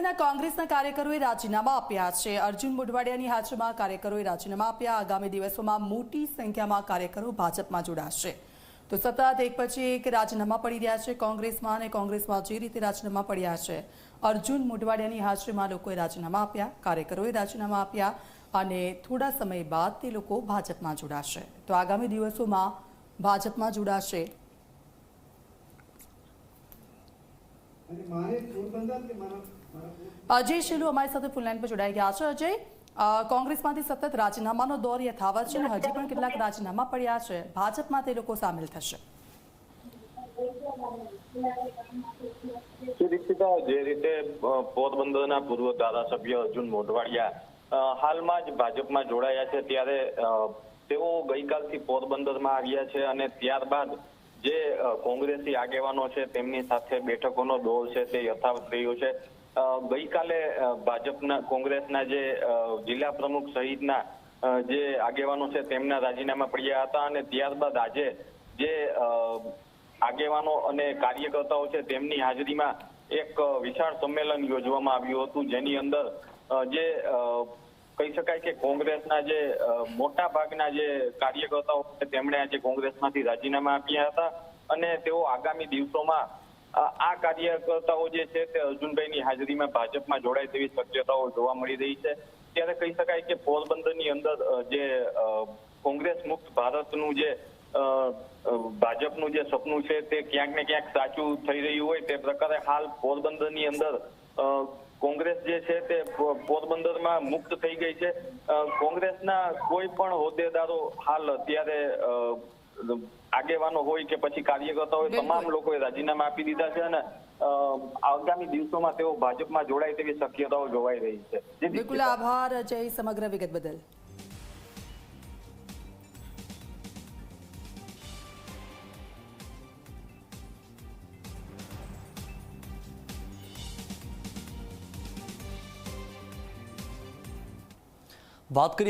પોરબંદરના કોંગ્રેસના કાર્યકરોએ રાજીનામા આપ્યા છે. અર્જુન મોઢવાડિયાની હાજરીમાં કાર્યકરોએ રાજીનામા આપ્યા. આગામી દિવસોમાં મોટી સંખ્યામાં કાર્યકરો ભાજપમાં જોડાશે. તો સતત એક પછી એક રાજીનામા પડી રહ્યા છે. કોંગ્રેસમાં અને કોંગ્રેસમાં જે રીતે રાજીનામા પડ્યા છે, અર્જુન મોઢવાડિયાની હાજરીમાં લોકોએ રાજીનામા આપ્યા, કાર્યકરોએ રાજીનામા આપ્યા અને થોડા સમય બાદ તે લોકો ભાજપમાં જોડાશે. તો આગામી દિવસોમાં ભાજપમાં જોડાશે અજય શીલુ અમારી સાથે ફૂલલાઈન પર જોડાઈ ગયા છે અજય. કોંગ્રેસમાંથી સતત રાજીનામાનો દોર યથાવત છે અને હજી પણ કેટલાક રાજીનામા પડ્યા છે. ભાજપમાં તે લોકો સામેલ થશે. દીક્ષિતા જે રીતે પોરબંદરના પૂર્વ ધારાસભ્ય અર્જુન મોઢવાડિયા હાલમાં જ ભાજપમાં જોડાયા છે ત્યારે તેઓ ગઈકાલથી પોરબંદરમાં આવ્યા છે અને ત્યારબાદ જે કોંગ્રેસી આગેવાનો છે, તેમની સાથે બેઠકોનો દોર છે, તે યથાવત રહ્યો છે. ગઈકાલે ભાજપના, કોંગ્રેસના જે જિલ્લા પ્રમુખ સહિતના જે આગેવાનો છે, તેમના રાજીનામા પડ્યા હતા અને ત્યારબાદ આજે જે આગેવાનો અને કાર્યકર્તાઓ છે, તેમની હાજરીમાં એક વિશાળ સંમેલન યોજવામાં આવ્યું હતું, જેની અંદર જે કહી શકાય કે કોંગ્રેસના જે મોટા ભાગના જે કાર્યકર્તાઓ તેમણે આજે કોંગ્રેસમાંથી રાજીનામા આપ્યા હતા અને તેઓ આગામી દિવસોમાં આ કાર્યકર્તાઓ જે છે તે અર્જુનભાઈની હાજરીમાં ભાજપમાં જોડાય તેવી શક્યતાઓ જોવા મળી રહી છે. ત્યારે કહી શકાય કે પોરબંદરની અંદર જે કોંગ્રેસ મુક્ત ભારતનું જે ભાજપનું જે સપનું છે તે ક્યાંક ને ક્યાંક સાચું થઈ રહ્યું હોય તે પ્રકારે હાલ પોરબંદરની અંદર કોંગ્રેસ જે છે તે પોરબંદરમાં મુક્ત થઈ ગઈ છે. કોંગ્રેસના કોઈ પણ હોદ્દેદારો હાલ અત્યારે આગેવાનો હોય કે પછી કાર્યકર્તા હોય. તમામ લોકોએ રાજીનામા આપી દીધા છે અને આગામી દિવસોમાં તેઓ ભાજપમાં જોડાય તેવી શક્યતાઓ જોવાઈ રહી છે. બિલકુલ આભાર જય સમગ્ર વિગત બદલ. बात करें